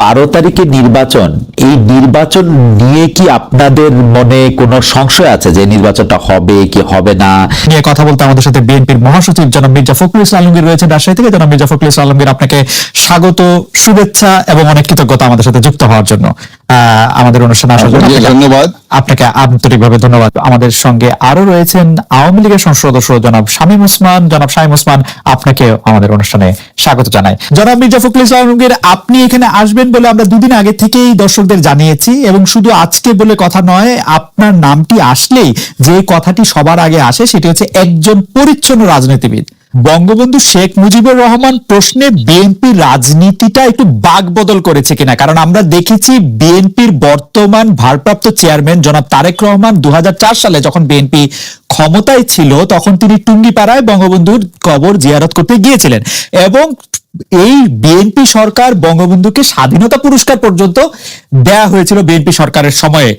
বারো তারিখে নির্বাচন এই নির্বাচন নিয়ে কি আপনাদের মনে কোনো সংশয় আছে যে নির্বাচনটা হবে কি হবে না? নিয়ে কথা বলতে আমাদের সাথে বিএনপির মহাসচিব জনাব মির্জা ফখরুল ইসলাম আলমগীর রয়েছেন রাজশাহী থেকে জনাব মির্জা ফখরুল ইসলাম আলমগীর আপনাকে স্বাগত শুভেচ্ছা এবং অনেক কৃতজ্ঞতা আমাদের সাথে যুক্ত হওয়ার জন্য। আমাদের অনুষ্ঠানে আসার জন্য ধন্যবাদ। আপনাকে আন্তরিকভাবে ধন্যবাদ। আমাদের সঙ্গে আরও রয়েছেন আওয়ামী লীগের সংসদ সদস্য জনাব শামীম ওসমান। জনাব শামীম ওসমান আপনাকে আমাদের অনুষ্ঠানে স্বাগত জানাই। জনাব মির্জা ফখরুল ইসলাম আলমগীর আপনি এখানে আসবেন বলে আমরা দুদিন আগে থেকেই দর্শকদের জানিয়েছি এবং শুধু আজকে বলে কথা নয়, আপনার নামটি আসলেই যে কথাটি সবার আগে আসে সেটি হচ্ছে একজন পরিচ্ছন্ন রাজনীতিবিদ। বঙ্গবন্ধু শেখ মুজিবুর রহমান প্রশ্নে বিএনপি রাজনীতিটা একটু বাক বদল করেছে কিনা? কারণ আমরা দেখেছি বিএনপির বর্তমান ভারপ্রাপ্ত চেয়ারম্যান জনাব তারেক রহমান দু হাজার চার সালে যখন বিএনপি ক্ষমতায় ছিল, তখন তিনি টুঙ্গিপাড়ায় বঙ্গবন্ধুর কবর জিয়ারত করতে গিয়েছিলেন। এবং এই বিএনপি সরকার বঙ্গবন্ধুকে স্বাধীনতা পুরস্কার পর্যন্ত দেয়া হয়েছিল বিএনপি সরকারের সময়ে।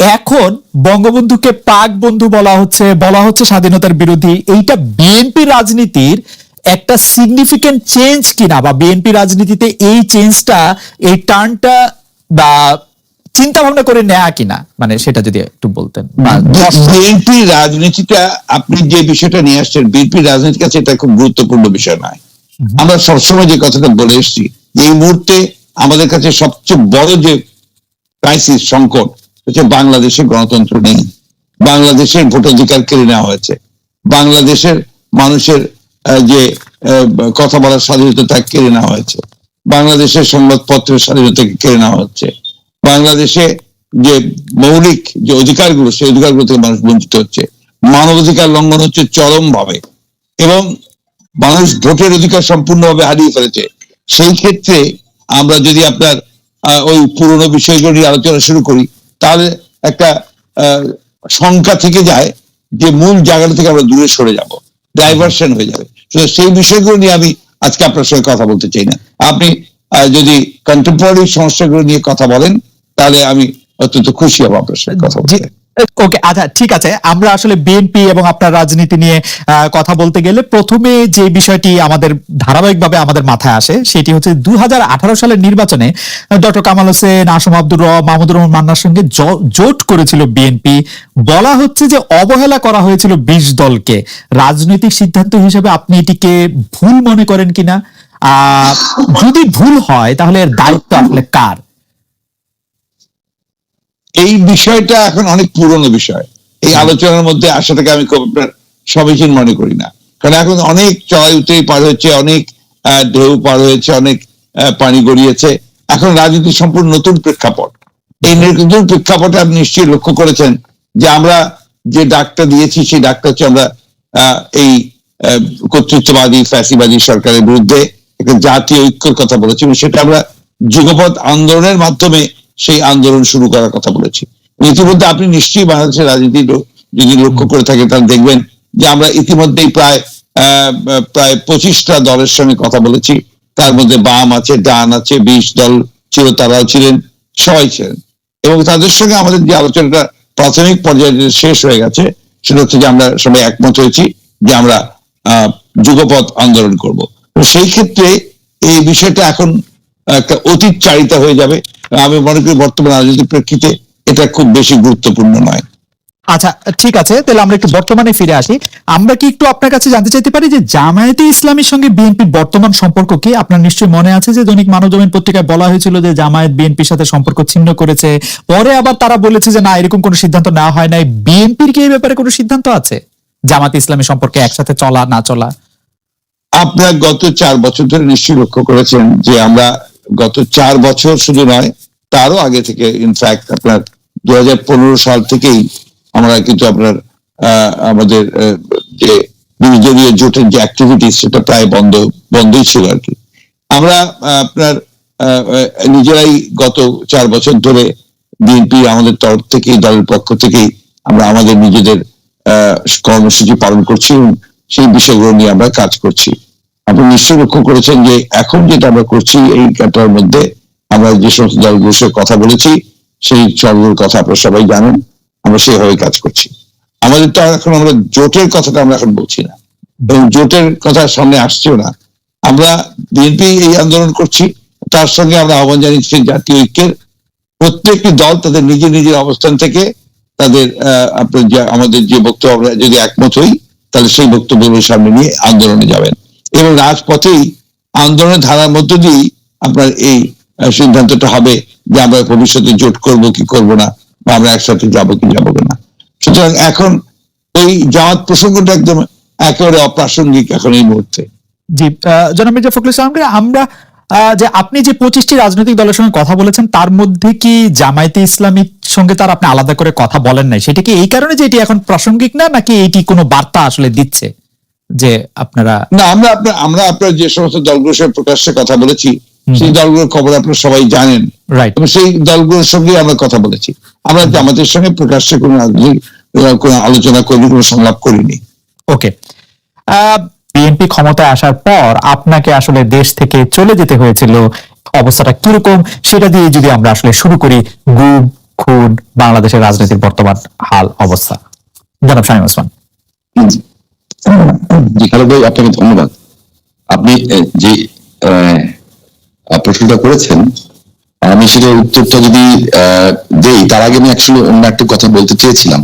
এখন বঙ্গবন্ধুকে পাক বন্ধু বলা হচ্ছে বলা হচ্ছে স্বাধীনতার বিরোধী। এইটা বিএনপি রাজনীতির একটা সিগনিফিকেন্ট চেঞ্জ কিনা বা বিএনপি রাজনীতিতে এই চেঞ্জটা এই টার্নটা বা চিন্তা ভাবনা করে নেয়া কিনা? মানে সেটা যদি একটু বলতেন। বিএনপি রাজনীতিটা আপনি যে বিষয়টা নিয়ে আসছেন বিএনপি রাজনীতির কাছে এটা খুব গুরুত্বপূর্ণ বিষয় নয়। আমরা সবসময় যে কথাটা বলে এসেছি এই মুহূর্তে আমাদের কাছে সবচেয়ে বড় যে ক্রাইসিস সংকট হচ্ছে বাংলাদেশে গণতন্ত্র নেই। বাংলাদেশের ভোটাধিকার কেড়ে নেওয়া হয়েছে। বাংলাদেশের মানুষের যে কথা বলার স্বাধীনতা তা কেড়ে নেওয়া হয়েছে। বাংলাদেশের সংবাদপত্রের স্বাধীনতাকে কেড়ে নেওয়া হচ্ছে। বাংলাদেশে যে মৌলিক যে অধিকারগুলো, সেই অধিকারগুলো থেকে মানুষ বঞ্চিত হচ্ছে। মানবাধিকার লঙ্ঘন হচ্ছে চরম ভাবে এবং মানুষ ভোটের অধিকার সম্পূর্ণভাবে হারিয়ে ফেলেছে। সেই ক্ষেত্রে আমরা যদি আপনার ওই পুরনো বিষয়গুলো আলোচনা শুরু করি তাহলে একটা শঙ্কা থেকে যায় যে মূল জায়গাটা থেকে আমরা দূরে সরে যাব ডাইভার্সন হয়ে যাবে। সেই বিষয়গুলো নিয়ে আমি আজকে আপনার সঙ্গে কথা বলতে চাই না। আপনি যদি কন্টেম্পোরারি সমস্যাগুলো নিয়ে কথা বলেন তাহলে আমি অত্যন্ত খুশি হব আপনার সঙ্গে কথা বলতে। ওকে আচ্ছা ঠিক আছে। আমরা আসলে বিএনপি এবং আপনার রাজনীতি নিয়ে কথা বলতে গেলে প্রথমে যে বিষয়টি আমাদের ধারাবাহিকভাবে আমাদের মাথায় আসে, সেটি হচ্ছে দু সালের নির্বাচনে ডক্টর কামাল হোসেন, আসম আব্দুর রহ মাহমুদুর রহমান মান্নার সঙ্গে জোট করেছিল বিএনপি বলা হচ্ছে যে অবহেলা করা হয়েছিল বিশ দলকে। রাজনৈতিক সিদ্ধান্ত হিসেবে আপনি এটিকে ভুল মনে করেন কিনা? আহ, যদি ভুল হয়, তাহলে এর দায়িত্ব আসলে কার? এই বিষয়টা এখন অনেক পুরনো বিষয়। এই আলোচনার মধ্যে আসাটাকে আমি খুব আপনার সমীচীন মনে করি না। কারণ এখন অনেক চড়াই উতরাই পার হয়েছে অনেক ঢেউ পার হয়েছে অনেক পানি গড়িয়েছে। এখন রাজনীতি সম্পূর্ণ নতুন প্রেক্ষাপট। এই নতুন প্রেক্ষাপটে আপনি নিশ্চয়ই লক্ষ্য করেছেন যে আমরা যে ডাকটা দিয়েছি সেই ডাকটা হচ্ছে আমরা আহ, এই কর্তৃত্ববাদী ফ্যাসিবাদী সরকারের বিরুদ্ধে একটা জাতীয় ঐক্যর কথা বলেছি এবং সেটা আমরা যুগপৎ আন্দোলনের মাধ্যমে সেই আন্দোলন শুরু করার কথা বলেছি। ইতিমধ্যে আপনি নিশ্চয়ই বাংলাদেশের রাজনীতি যদি লক্ষ্য করে থাকেন তাহলে দেখবেন যে আমরা ইতিমধ্যেই প্রায় প্রায় পঁচিশটা দলের সঙ্গে কথা বলেছি। তার মধ্যে বাম আছে ডান আছে বিশ দল ছিল তারাও ছিলেন সবাই ছিলেন। এবং তাদের সঙ্গে আমাদের যে আলোচনাটা প্রাথমিক পর্যায়ে শেষ হয়ে গেছে সেটা হচ্ছে যে আমরা সবাই একমত হয়েছি যে আমরা আহ, যুগপৎ আন্দোলন করব। সেই ক্ষেত্রে এই বিষয়টা এখন একটা অতীত চারিতা হয়ে যাবে। আমি মনে করি বর্তমান রাজনৈতিক প্রেক্ষিতে এটা খুব বেশি গুরুত্বপূর্ণ নয়। আচ্ছা ঠিক আছে তাহলে আমরা একটু বর্তমানে ফিরে আসি। আমরা কি একটু আপনার কাছে জানতে চাইতে পারি যে জামায়াতে ইসলামের সঙ্গে বিএনপির বর্তমান সম্পর্ক কি? আপনার নিশ্চয়ই মনে আছে যে দৈনিক মানবজমিন পত্রিকায় বলা হয়েছিল যে জামায়াত বিএনপির সাথে সম্পর্ক ছিন্ন করেছে। পরে আবার তারা বলেছে যে না এরকম কোনো সিদ্ধান্ত নেওয়া হয় নাই। বিএনপির কি এই ব্যাপারে কোনো সিদ্ধান্ত আছে? জামাত ইসলামী সম্পর্কে একসাথে চলা না চলা। আপনার গত চার বছর ধরে নিশ্চয়ই লক্ষ্য করেছেন যে আমরা গত চার বছর শুধু নয়, তারও আগে থেকে ইনফ্যাক্ট আপনার দু হাজার পনেরো সাল থেকেই আমরা কিন্তু আপনার আমাদের যে বিরোধী জোটের যে অ্যাক্টিভিটি সেটা প্রায় বন্ধ, বন্ধই ছিল আর কি। আমরা, আপনার নিজেরাই গত চার বছর ধরে বিএনপি আমাদের তরফ থেকেই, দলের পক্ষ থেকেই আমরা আমাদের নিজেদের কর্মসূচি পালন করছি এবং সেই বিষয়গুলো নিয়ে আমরা কাজ করছি। আপনি নিশ্চয়ই লক্ষ্য করেছেন যে এখন যেটা আমরা করছি এই কাটার মধ্যে আমরা যে সমস্ত দলগুলোর সাথে কথা বলেছি সেই দলগুলোর কথা আপনারা সবাই জানেন আমরা সেইভাবে কাজ করছি। আমাদের তো এখন আমরা জোটের কথাটা আমরা এখন বলছি না। এবং জোটের কথা সামনে আসছেও না। আমরা বিএনপি এই আন্দোলন করছি তার সঙ্গে আমরা আহ্বান জানিয়েছি জাতীয় ঐক্যের প্রত্যেকটি দল তাদের নিজের নিজের অবস্থান থেকে তাদের আহ, আমাদের যে বক্তব্য আমরা যদি একমত হই তাহলে সেই বক্তব্যগুলো সামনে নিয়ে আন্দোলনে যাবেন। এবং রাজপথেই আন্দোলনের ধারার মধ্য দিয়েই আপনার এই সিদ্ধান্তটা হবে যে আমরা ভবিষ্যতে জোট করব কি করব না, বা আমরা একসাথে যাব কি যাব না। সুতরাং এখন ওই জামাত প্রসঙ্গটা একদম একেবারে অপ্রাসঙ্গিক এখন এই মুহূর্তে। জি জনাব মির্জা ফখরুল ইসলামকে আমরা যে আপনি যে পঁচিশটি রাজনৈতিক দলের সঙ্গে কথা বলেছেন, তার মধ্যে কি জামায়াতে ইসলামীর সঙ্গে তার আপনি আলাদা করে কথা বলেন নাই? সেটা কি এই কারণে যে এটি এখন প্রাসঙ্গিক না, নাকি এটি কোনো বার্তা আসলে দিচ্ছে? যে আপনারা না আমরা আপনার আমরা আপনার যে সমস্ত দলগুলোর সঙ্গে প্রকাশ্যে কথা বলেছি সেই দলগুলোর খবর আপনারা সবাই জানেন। রাইট সেই দলগুলোর সঙ্গে আমরা কথা বলেছি। আমরা আমাদের সঙ্গে প্রকাশ্যে কোনো কোনো আলোচনা করিনি কোনো সংলাপ করিনি। ওকে বিএনপি ক্ষমতায় আসার পর আপনাকে আসলে দেশ থেকে চলে যেতে হয়েছিল। অবস্থাটা কীরকম সেটা দিয়ে যদি আমরা আসলে শুরু করি গুম খুন বাংলাদেশের রাজনীতির বর্তমান হাল অবস্থা। জনাব শামীম ওসমান। খালেদ ভাই আপনাকে ধন্যবাদ। আপনি যে প্রশ্নটা করেছেন আমি সেটার উত্তরটা যদি দেই তার আগে আমি অ্যাকচুয়ালি অন্য একটা কথা বলতে চেয়েছিলাম।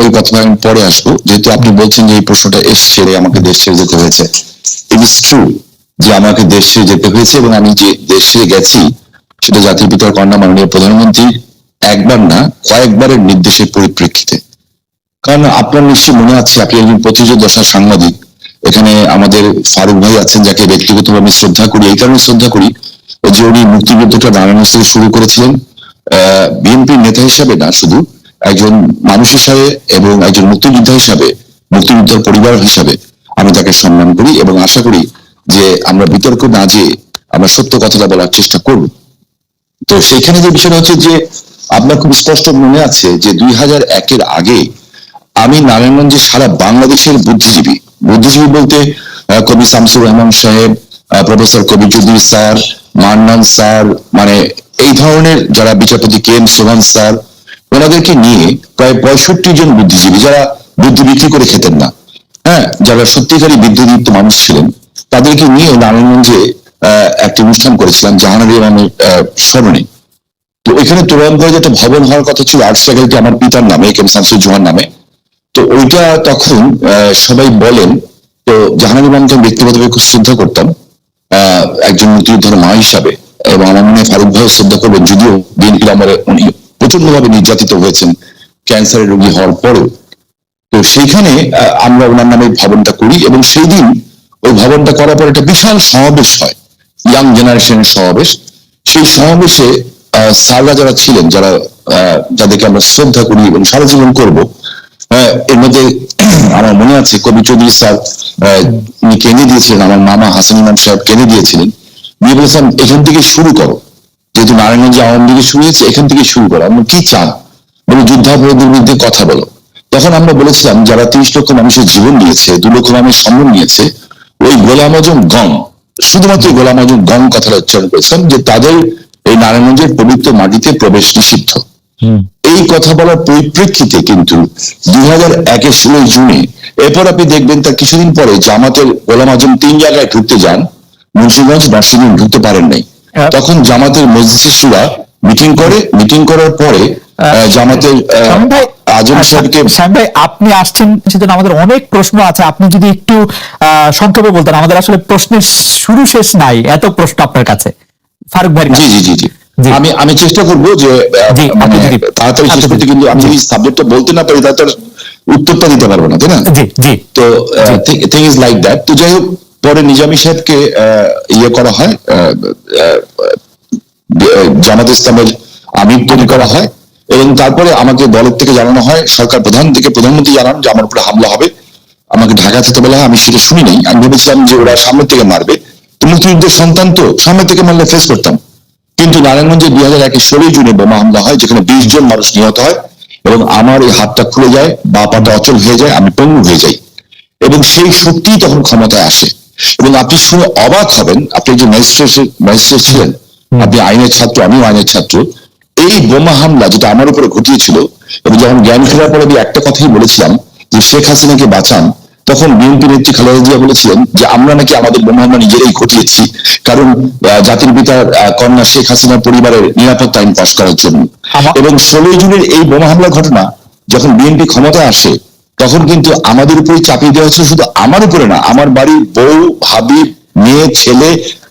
ওই কথা আমি পরে আসব। যেহেতু আপনি বলছেন যে এই প্রশ্নটা এসছে আমাকে দেশ ছেড়ে যেতে হয়েছে। ইট ইস ট্রু যে আমাকে দেশ ছেড়ে যেতে হয়েছে এবং আমি যে দেশ ছেড়ে গেছি সেটা জাতির পিতার কন্যা মাননীয় প্রধানমন্ত্রী একবার না কয়েকবারের নির্দেশের পরিপ্রেক্ষিতে। কারণ আপনার নিশ্চয়ই মনে আছে, আপনি একজন পঁচিশ দশার সাংবাদিক। এখানে আমাদের ফারুক ভাই আছেন, যাকে ব্যক্তিগতভাবে আমি শ্রদ্ধা করি। এই কারণে শ্রদ্ধা করি যে উনি মুক্তিযুদ্ধটা দাঁড়ানো থেকে শুরু করেছিলেন। বিএনপির নেতা হিসাবে না, শুধু একজন মানুষ হিসাবে এবং একজন মুক্তিযোদ্ধা হিসাবে, মুক্তিযোদ্ধার পরিবার হিসাবে আমি তাকে সম্মান করি এবং আশা করি যে আমরা বিতর্ক না যেয়ে আমরা সত্য কথাটা বলার চেষ্টা করব। তো সেখানে যে বিষয়টা হচ্ছে যে আপনার খুব স্পষ্ট মনে আছে যে দুই হাজার একের আগে আমি নারায়ণগঞ্জে সারা বাংলাদেশের বুদ্ধিজীবী। বুদ্ধিজীবী বলতে কবি শামসুর রহমান সাহেব প্রফেসর কবি চৌধুরী স্যার, মান্নান স্যার মানে এই ধরনের যারা বিচারপতি কে এম সোহান স্যার, ওনাদেরকে নিয়ে প্রায় পঁয়ষট্টি জন বুদ্ধিজীবী, যারা বুদ্ধি বিক্রি করে খেতেন না হ্যাঁ যারা সত্যিকারী বিদ্যুদীপ্ত মানুষ ছিলেন, তাদেরকে নিয়ে নারায়ণগঞ্জে একটি অনুষ্ঠান করেছিলাম জাহানারি ইমামের স্মরণে। তো এখানে তোরণগড়ে যেটা ভবন হওয়ার কথা ছিল আর্ট ফ্যাকাল্টি আমার পিতার নামে, কে এম শামসুর জোহার নামে তো ওইটা তখন সবাই বলেন, তো জাহানার ইমামকে আমি ব্যক্তিগতভাবে খুব শ্রদ্ধা করতাম একজন মুক্তিযোদ্ধার মা হিসাবে, এবং আমার মনে হয় ফারুক ভাইও শ্রদ্ধা করবেন, যদিও বিএনপির আমলে উনি প্রচণ্ড ভাবে নির্যাতিত হয়েছেন, ক্যান্সারের রোগী হওয়ার পরেও। তো সেইখানে আমরা ওনার নামে ভবনটা করি, এবং সেই দিন ওই ভবনটা করার পর একটা বিশাল সমাবেশ হয় ইয়াং জেনারেশনের সমাবেশ। সেই সমাবেশে স্যাররা যারা ছিলেন, যারা যাদেরকে আমরা শ্রদ্ধা করি এবং সারা জীবন করব এর মধ্যে আমার মনে আছে কবি চৌধুরী স্যার উনি কেঁদে দিয়েছিলেন, আমার মামা হাসান ইমাম সাহেব কেঁদে দিয়েছিলেন। দিয়ে বলেছেন, এখান থেকে শুরু করো। যেহেতু নারায়ণগঞ্জে আওয়ামী লীগের শুরু হয়েছে এখান থেকে শুরু করো। আমরা কি চান? বলে যুদ্ধাপরাধীর বিরুদ্ধে কথা বলো। তখন আমরা বলেছিলাম, যারা তিরিশ লক্ষ মানুষের জীবন দিয়েছে, দু লক্ষ মানুষের সম্মান নিয়েছে, ওই গোলাম আজম গং শুধুমাত্র গোলাম আজম গং কথাটা উচ্চারণ করেছিলাম, যে তাদের এই নারায়ণগঞ্জের পবিত্র মাটিতে প্রবেশ নিষিদ্ধ। এই কথা বলার পরিপ্রেক্ষিতে কিন্তু দুই হাজার একের ষোলোই জুনে এরপর আপনি দেখবেন তার কিছুদিন পরে জামাতের গোলাম আজম তিন জায়গায় ঢুকতে যান মুন্সিগঞ্জ নার্সিংহোম ঢুকতে পারেন নাই হ্যাঁ। তখন জামাতের মসজিদ সুরা মিটিং করে মিটিং করার পরে জামাতের আজম সাহেবকে ভাই আপনি আসছেন সেজন্য আমাদের অনেক প্রশ্ন আছে আপনি যদি একটু সংক্ষেপে বলতেন আমাদের আসলে প্রশ্নের শুরু শেষ নাই এত প্রশ্ন আপনার কাছে ফারুক ভাই জি জি জি। আমি আমি চেষ্টা করব যে মানে তাড়াতাড়ি শেষ আপনি করতে কিন্তু আমি যদি সাবজেক্টটা বলতে না পারি তাহলে তার উত্তরটা দিতে পারব না তাই না? তো থিং ইজ লাইক দ্যাট তো যাই হোক পরে নিজামি সাহেবকে ইয়ে করা হয় জামাত ইসলামের আমির তৈরি করা হয় এবং তারপরে আমাকে দলের থেকে জানানো হয় সরকার প্রধান থেকে প্রধানমন্ত্রী জানান যে আমার উপরে হামলা হবে। আমাকে ঢাকা থেকে বলা হয় আমি সেটা শুনি নাই। আমি ভেবেছিলাম যে ওরা সামনে থেকে মারবে। তো মুক্তিযুদ্ধের সন্তান তো সামনে থেকে মারলে ফেস করতাম। কিন্তু নারায়ণগঞ্জে দুই হাজার একের ষোলোই জুনে বোমা হামলা হয় যেখানে বিশ জন মানুষ নিহত হয় এবং আমার এই হাতটা খুলে যায় বা পাটা অচল হয়ে যায় আমি পঙ্গু হয়ে যাই। এবং সেই শক্তি তখন ক্ষমতায় আসে। এবং আপনি শুনে অবাক হবেন আপনি যে ম্যাজিস্ট্রেট ম্যাজিস্ট্রেট ছিলেন আপনি আইনের ছাত্র আমিও আইনের ছাত্র। এই বোমা হামলা যেটা আমার উপরে ঘটিয়েছিল এবং যখন জ্ঞান ফেরার পরে আমি একটা কথাই বলেছিলাম যে শেখ হাসিনাকে বাঁচান তখন বিএনপি নেত্রী খালেদা জিয়া বলেছিলেন যে আমরা নাকি আমাদের বোমা আমরা নিজেরাই ঘটিয়েছি। কারণ জাতির পিতার কন্যা শেখ হাসিনার পরিবারের নিরাপত্তা আইন পাশ করার জন্য। এবং ষোলোই জুনের এই বোমা হামলা ঘটনা যখন বিএনপি ক্ষমতায় আসে তখন কিন্তু আমাদের উপরে চাপিয়ে দেওয়া হচ্ছিল শুধু আমার উপরে না আমার বাড়ির বউ ভাবি মেয়ে ছেলে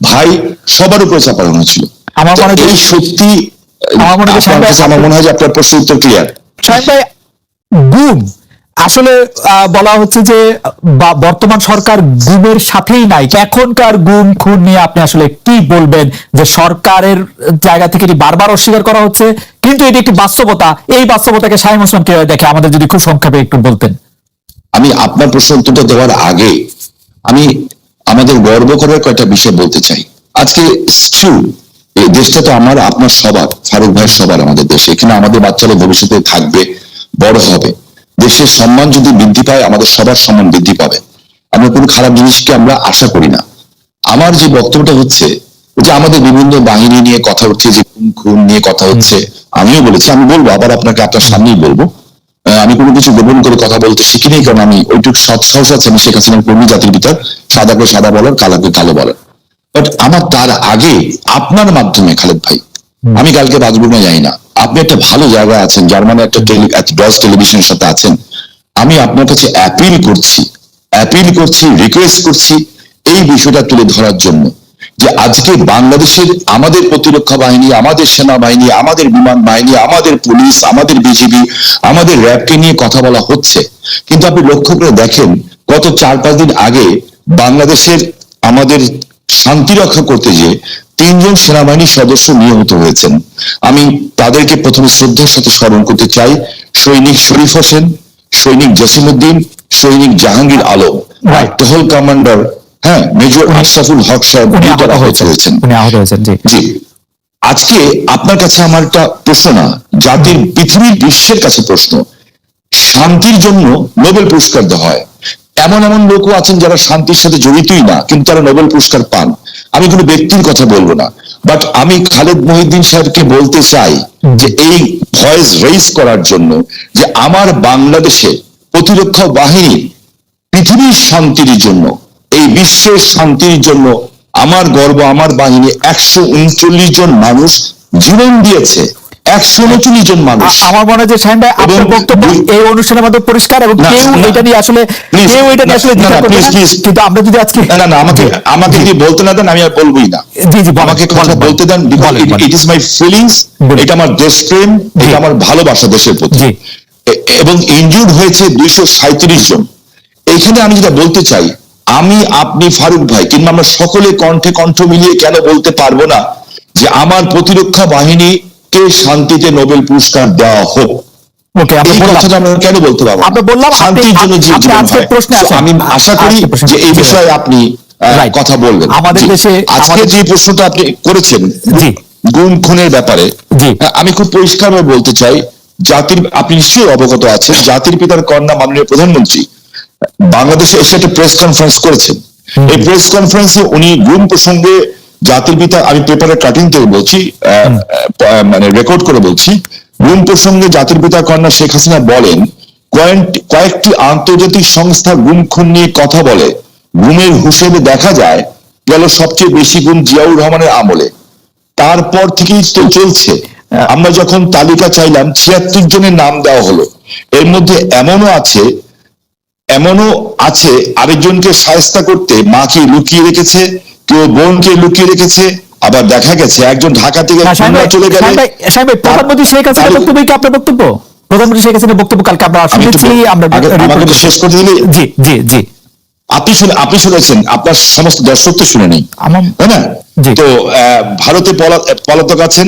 ভাই সবার উপরে চাপানো হয়েছিল। আমার মনে হয় এই সত্যি আমার মনে হয় যে আপনার প্রশ্নের উত্তর ক্লিয়ার গুম। আসলে বলা হচ্ছে যে বর্তমান সরকার গুমের সাথেই নাই। এখনকার গুম, খুন নিয়ে আপনি আসলে কি বলবেন যে সরকারের জায়গা থেকে এটি বারবার অস্বীকার করা হচ্ছে? কিন্তু এটি একটি বাস্তবতা। এই বাস্তবতাকে শাহিম ওসমান কীভাবে দেখে? আমাদের যদি খুব সংক্ষেপে একটু বলতেন। আমি আপনার প্রশ্ন উত্তরটা দেওয়ার আগে আমি আমাদের গর্ব করার কয়েকটা বিষয় বলতে চাই। আজকে ট্রু এই দেশটা তো আমার, আপনার সবার, ফারুক ভাই সবার আমাদের দেশে। এখানে আমাদের বাচ্চারা ভবিষ্যতে থাকবে, বড় হবে। দেশের সম্মান যদি বৃদ্ধি পায় আমাদের সবার সম্মান বৃদ্ধি পাবে। আমরা কোনো খারাপ জিনিসকে আমরা আশা করি না। আমার যে বক্তব্যটা হচ্ছে যে আমাদের বিভিন্ন বাহিনী নিয়ে কথা হচ্ছে যে খুন খুন নিয়ে কথা হচ্ছে আমিও বলেছি আমি বলব আবার আপনাকে আপনার সামনেই বলব। আহ, আমি কোনো কিছু গোপন করে কথা বলতে শিখিনি কারণ আমি ওইটুকু সৎ সাহস আছে আমি শেখ হাসিনার কর্মী জাতির ভিতর সাদাকে সাদা বলার কালাকে কালো বলার। বাট আমার তার আগে আপনার মাধ্যমে খালেদ ভাই আমি কালকে রাজভবনে যাই না। আপনি একটা ভালো জায়গায় আছেন জার্মানে একটা টেলি ডজ টেলিভিশনের সাথে আছেন। আমি আপনার কাছে অ্যাপিল করছি অ্যাপিল করছি রিকোয়েস্ট করছি এই বিষয়টা তুলে ধরার জন্য যে আজকে বাংলাদেশের আমাদের প্রতিরক্ষা বাহিনী, আমাদের সেনাবাহিনী, আমাদের বিমান বাহিনী, আমাদের পুলিশ, আমাদের বিজিবি, আমাদের র্যাবকে নিয়ে কথা বলা হচ্ছে। কিন্তু আপনি লক্ষ্য করে দেখেন, গত চার পাঁচ দিন আগে বাংলাদেশের আমাদের শান্তি রক্ষা করতে গিয়ে তিনজন সেনাবাহিনীর সদস্য নিহত হয়েছেন। আমি তাদেরকে প্রথমে শ্রদ্ধার সাথে স্মরণ করতে চাই। সৈনিক শরীফ হোসেন সৈনিক জসিমুদ্দিন সৈনিক জাহাঙ্গীর আলম টহল কমান্ডার হ্যাঁ মেজর আশরাফুল হক সাহেব আহত হয়েছেন। জি। আজকে আপনার কাছে আমার একটা প্রশ্ন না? জাতির পৃথিবীর বিশ্বের কাছে প্রশ্ন। শান্তির জন্য নোবেল পুরস্কার দেওয়া হয়। এমন এমন লোকও আছেন যারা শান্তির সাথে জড়িতই না কিন্তু তারা নোবেল পুরস্কার পান। আমি কোনো ব্যক্তির কথা বলব না। বাট আমি খালেদ মহিউদ্দিন সাহেবকে বলতে চাই যে এই ভয়েস রেইজ করার জন্য যে আমার বাংলাদেশে প্রতিরক্ষা বাহিনী পৃথিবীর শান্তির জন্য, এই বিশ্বের শান্তির জন্য আমার গর্ব, আমার বাহিনী একশো উনচল্লিশ জন মানুষ জীবন দিয়েছে। একশো উনচল্লিশ জন মানুষ। আমার মনে হয় যে শাহিন ভাই আপনার বক্তব্য এই অনুষ্ঠানের মধ্যে পরিষ্কার এবং কেউ এটা নিয়ে আসলে কেউ এটা নিয়ে আসলে দ্বিধা করবে. কিন্তু আমরা যদি আজকে না না আমাকে আমাকে যদি বলতে না দেন আমি আর বলবোই না। জি, জি, আমাকে কথা বলতে দেন। ইট ইজ মাই ফিলিংস এটা আমার দেশপ্রেম এটা আমার ভালোবাসা দেশের প্রতি। এবং ইনজুর্ড হয়েছে দুইশো সাঁত্রিশ জন। এইখানে আমি যেটা বলতে চাই আমি আপনি ফারুক ভাই কিংবা আমরা সকলে কণ্ঠে কণ্ঠ মিলিয়ে কেন বলতে পারব না যে আমার প্রতিরক্ষা বাহিনীকে শান্তিতে নোবেল পুরস্কার দেওয়া হোক। কেন বলতে পারব শান্তির জন্য হয়। আমি আশা করি যে এই বিষয়ে আপনি কথা বলবেন। আমাদের দেশে- আজকে যে প্রশ্নটা আপনি করেছেন গুম খুনের ব্যাপারে আমি খুব পরিষ্কারভাবে বলতে চাই জাতির আপনি নিশ্চয়ই অবগত আছেন জাতির পিতার কন্যা মাননীয় প্রধানমন্ত্রী বাংলাদেশে এসে একটা প্রেস কনফারেন্স করেছেন। এই প্রেস কনফারেন্সে উনি গুম প্রসঙ্গে জাতির পিতা আমি পেপারে কাটিং থেকে বলছি মানে রেকর্ড করে বলছি। গুম প্রসঙ্গে জাতির পিতা কন্যা শেখ হাসিনা বলেন কয়েকটি কয়েকটি আন্তর্জাতিক সংস্থা গুম খুন নিয়ে কথা বলে। গুমের হিসেবে দেখা যায় গেল সবচেয়ে বেশি গুম জিয়াউর রহমানের আমলে। তারপর থেকেই তো চলছে। আমরা যখন তালিকা চাইলাম ছিয়াত্তর জনের নাম দেওয়া হলো। এর মধ্যে এমনও আছে এমনও আছে আরেকজনকে সায়স্তা করতে মাকে লুকিয়ে রেখেছে কেউ বোনকে লুকিয়ে রেখেছে আবার দেখা গেছে একজন ঢাকা থেকে ভাই, চলে গেলে প্রধানমন্ত্রী শেখ তাহলে- বক্তব্য কি আপনার বক্তব্য? প্রধানমন্ত্রী শেখ হাসিনার বক্তব্য কালকে আমরা শুনেছি আমরা শেষ করতে দিলে? জি জি জি। আপনি শুনে আপনি শুনেছেন আপনার সমস্ত দর্শক তো শুনে নেই তাই না। তো আহ, ভারতে পলা- পলাতক আছেন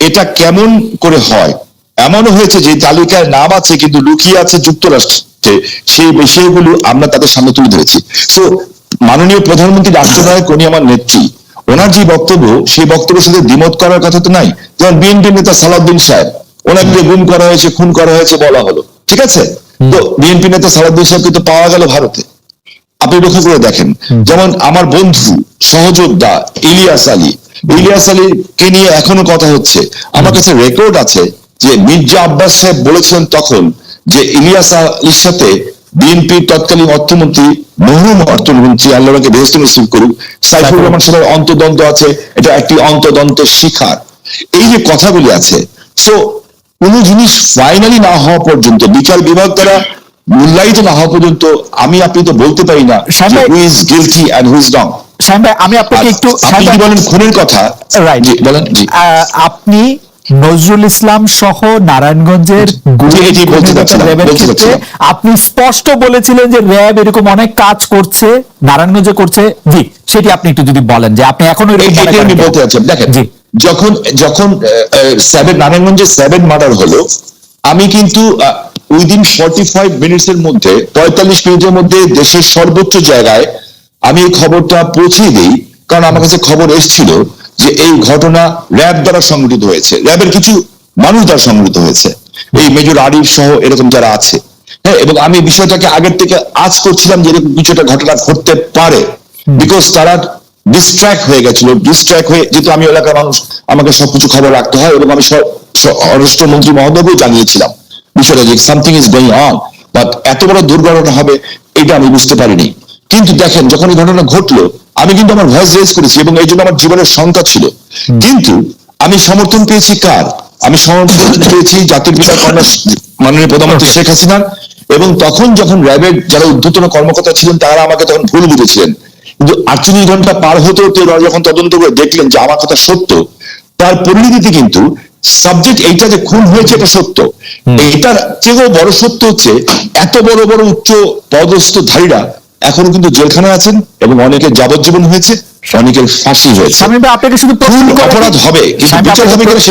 এটা কেমন করে হয়? এমনও হয়েছে যে তালিকায় নাম আছে কিন্তু লুকিয়ে আছে যুক্তরাষ্ট্রে সেই বিষয়গুলো আমরা তাদের সামনে তুলে ধরেছি। তো মাননীয় প্রধানমন্ত্রী রাষ্ট্রনায়ক উনি আমার নেত্রী। ওনার যে বক্তব্য সেই বক্তব্যের সাথে দ্বিমত করার কথা তো নাই। যেমন বিএনপি নেতা সালাউদ্দিন সাহেব ওনাকে গুম করা হয়েছে খুন করা হয়েছে বলা হলো। ঠিক আছে? তো বিএনপি নেতা সালাউদ্দিন সাহেবকে তো পাওয়া গেল ভারতে। আপনি লক্ষ্য করে দেখেন যেমন আমার বন্ধু সহযোদ্ধা ইলিয়াস আলী। ইলিয়াস আলীকে নিয়ে এখনও কথা হচ্ছে। আমার কাছে রেকর্ড আছে যে মির্জা আব্বাস সাহেব বলেছিলেন তখন যে ইলিয়াস আলীর সাথে বিএনপির তৎকালীন অর্থমন্ত্রী মহরুম অর্থমন্ত্রী আল্লাহকে ভেস্ত নসিব করুক সাইফুর রহমান সাথে অন্তদন্ত আছে এটা একটি অন্তদন্তের শিখার। এই যে কথাগুলি আছে সো কোন জিনিস ফাইনালি না হওয়া পর্যন্ত বিচার বিভাগ দ্বারা মূল্যায়িত না হওয়া পর্যন্ত আমি আপনি তো বলতে পারি না who is guilty and who is wrong আমি আপনাকে একটু কি ভাই, বলেন খুনের কথা. জি, বলেন আপনি নজরুল ইসলাম সহ নারায়ণগঞ্জের ক্ষেত্রে আপনি স্পষ্ট বলেছিলেন যে র্যাব এরকম অনেক কাজ করছে নারায়ণগঞ্জে করছে। জি সেটি আপনি একটু যদি বলেন যে আপনি এখনও এরকম এটাই আমি বলতে চাচ্ছি দেখেন যখন যখন সেভেন নারায়ণগঞ্জে সেভেন মার্ডার হলো আমি কিন্তু উইদিন ফর্টি ফাইভ মিনিটস এর মধ্যে পঁয়তাল্লিশ মিনিটের মধ্যে দেশের সর্বোচ্চ জায়গায় আমি এই খবরটা পৌঁছে দিই কারণ আমার কাছে খবর এসেছিল। যে এই ঘটনা র্যাব দ্বারা সংঘটিত হয়েছে। র্যাবের কিছু মানুষ দ্বারা সংঘটিত হয়েছে। এই মেজর আরিফ সহ এরকম যারা আছে হ্যাঁ এবং আমি বিষয়টাকে আগের থেকে আজ করছিলাম যে এরকম কিছু একটা ঘটনা ঘটতে পারে। বিকজ তারা ডিস্ট্র্যাক্ট হয়ে গেছিল ডিস্ট্র্যাক্ট হয়ে যেহেতু আমি এলাকার মানুষ আমাকে সবকিছু খবর রাখতে হয় এবং আমি স্বরাষ্ট্রমন্ত্রী মহোদয়কেও জানিয়েছিলাম। বিষয়টা যে something is going on but এত বড় দুর্ঘটনা হবে এটা আমি বুঝতে পারিনি। কিন্তু দেখেন যখন এই ঘটনা ঘটলো আমি কিন্তু আমার ভয়েস রেজ করেছি এবং এই জন্য আমার জীবনের শঙ্কা ছিল। কিন্তু আমি সমর্থন পেয়েছি কার? আমি সমর্থন পেয়েছি জাতির পিতা কন্যা মাননীয় প্রধানমন্ত্রী শেখ হাসিনার এবং তখন যখন র্যাবের যারা উদ্ধতন কর্মকর্তা ছিলেন তারা আমাকে তখন ভুল বুঝেছিলেন। কিন্তু আটচল্লিশ ঘণ্টা পার হতে হতে ওরা যখন তদন্ত করে দেখলেন যে আমার কথা সত্য তার পরিণতিতে কিন্তু সাবজেক্ট এইটা যে খুন হয়েছে এটা সত্য। এটার চেয়েও বড় সত্য হচ্ছে এত বড় বড় উচ্চ পদস্থধারীরা এখনও কিন্তু জেলখানায় আছেন এবং অনেকের যাবজ্জীবন হয়েছে অনেকের ফাঁসি হয়েছে। আপনাকে শুধু অপরাধ হবে কিন্তু বিচার হবে কিনা